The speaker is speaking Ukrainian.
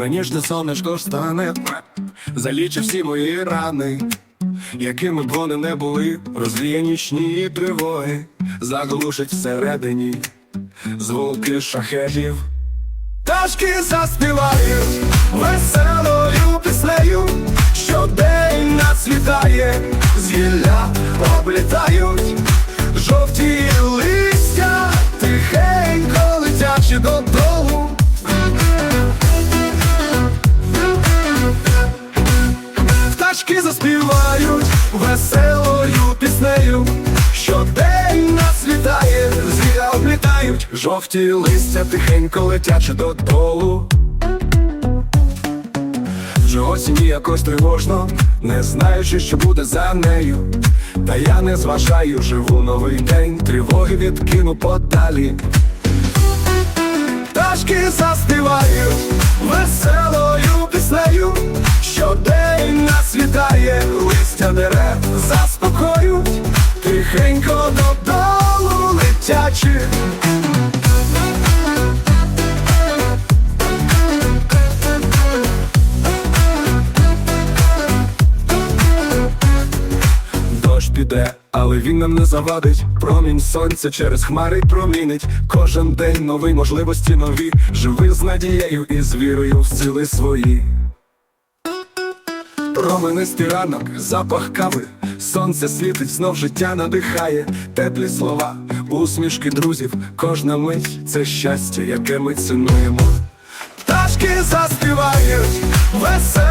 Мені ж не сонечко стане, залічив всі мої рани, якими б вони не були, розвіє нічні тривоги, заглушить всередині звуки шахетів. Пташки заспівають веселою піснею, щодень нас вітає, з гілля облітають жовті веселою піснею, щодень нас вітає, звіра облітають, жовті листя тихенько летячи додолу. Вже осінь якось тривожно, не знаючи, що буде за нею. Та я не зважаю, живу новий день, тривоги відкину подалі. Пташки заспівають листя дерев заспокоють, тихенько додолу летячи. Дощ піде, але він нам не завадить. Промінь сонця через хмари промінить. Кожен день нові можливості нові. Живи з надією і з вірою в сили свої. Променистий ранок, запах кави, сонце світить, знов життя надихає, теплі слова, усмішки друзів, кожна мить це щастя, яке ми цінуємо. Пташки заспівають веселою